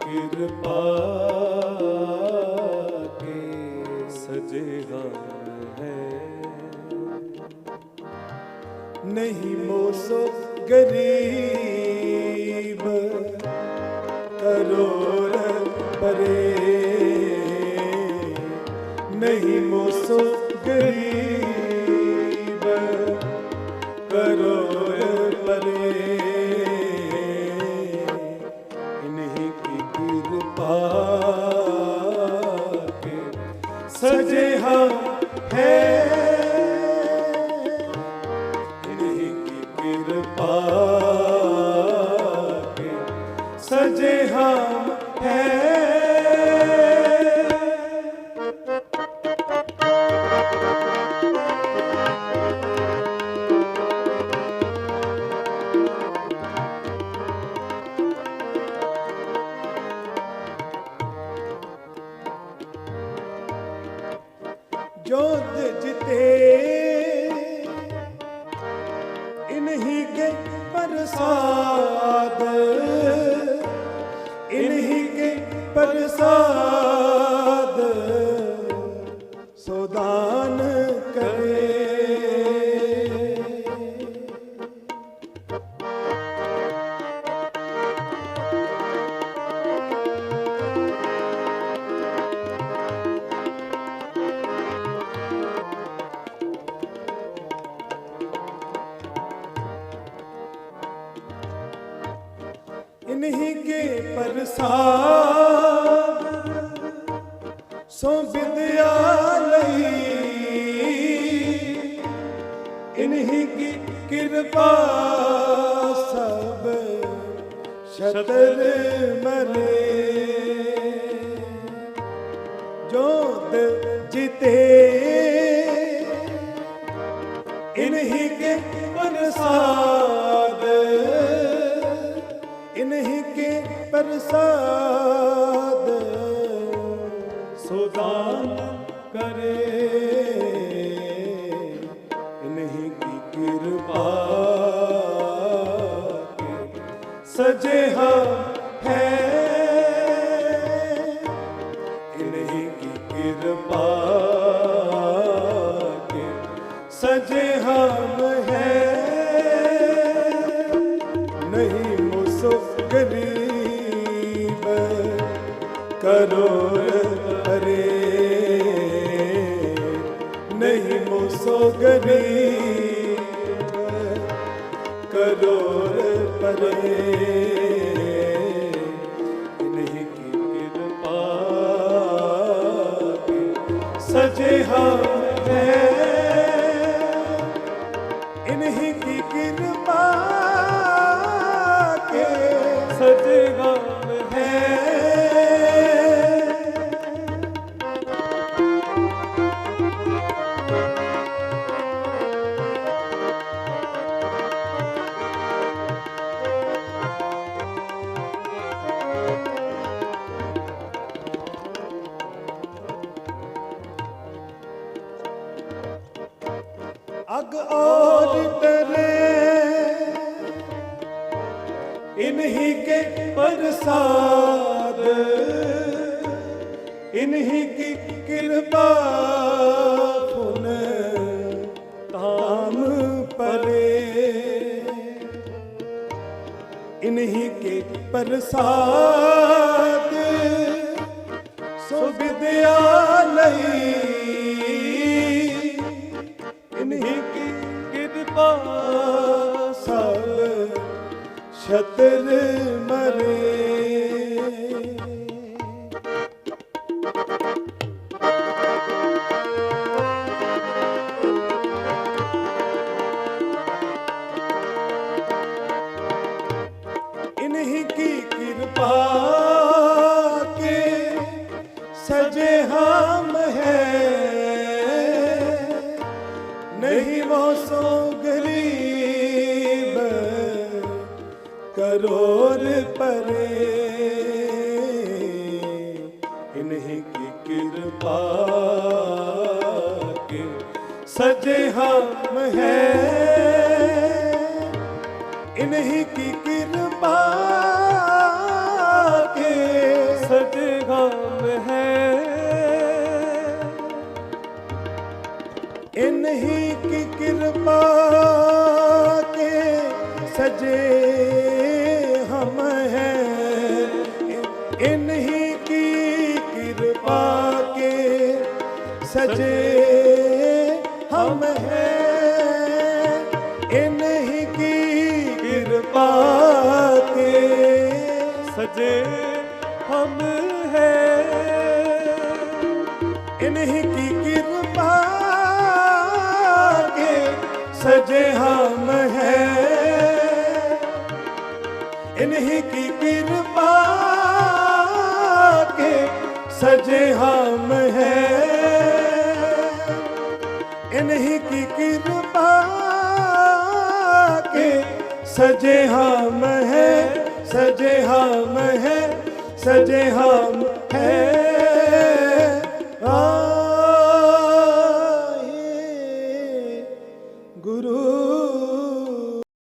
ਕਿਰਪਾ ਕੇ ਸਜੇ ਹਮ ਹੈ। ਨਹੀਂ ਮੋਸੋ ਗਰੀਬ ਸਜੇ ਹਮ ਹੈ। ਜੋਦ ਜਿਤੇ। ਇਨਹੀ ਕੇ ਪ੍ਰਸਾਦ। ਇਨਹੀ ਕੇ ਪ੍ਰਸਾਦ। इन्हीं के प्रसाद सो विद्यालय इन्हीं की कृपा सब शतर मरे जोत जीते इन्हीं के प्रसाद इन्हीं के प्रसाद सुदान करे इन्हीं की कृपा के सजे हम है इन्हीं की कृपा के सजे हम हैं नहीं ਸੋ ਗਰੀਬ ਕਰੋ ਰੇ ਨਹੀਂ ਮੋ ਸੋ ਗਰੀਬ ਕਰੋ ਪਰੇ ਸਜੇ ਹੈ। ਇਨਹੀ ਕੀ ਕਿਰਪਾ अग और डरे इन्हीं के प्रसाद इन्हीं की कृपा पुन धाम परे इन्हीं के प्रसाद सो विद्यालय ਨਵਾਂ ਸਾਲ ਛਤਰ ਮਰੇ ਇਨਹੀ ਸੋ ਗਰੀਬ ਕਰੋਰ ਪਰੇ। ਇਨਹੀ ਕੀ ਕਿਰਪਾ ਕੇ ਸਜੇ ਹਮ ਹੈ। ਇਨਹੀ ਕੀ ਕਿਰਪਾ ਕੇ ਸਜੇ ਹਮ ਹੈ। ਇਨਹੀ ਕੀ ਕਿਰਪਾ ਕੇ ਸਜੇ ਹਮ ਹੈ। ਇਨਹੀ ਕੀ ਕਿਰਪਾ ਕੇ ਸਜੇ ਹਮ ਹੈ। ਇਨਹੀ ਕੀ ਕਿਰਪਾ ਕੇ ਸਜੇ सजे हम हैं इन्हीं की कृपा के सजे हम हैं इन्हीं की कृपा के सजे हम हैं सजे हम हैं सजे हम हैं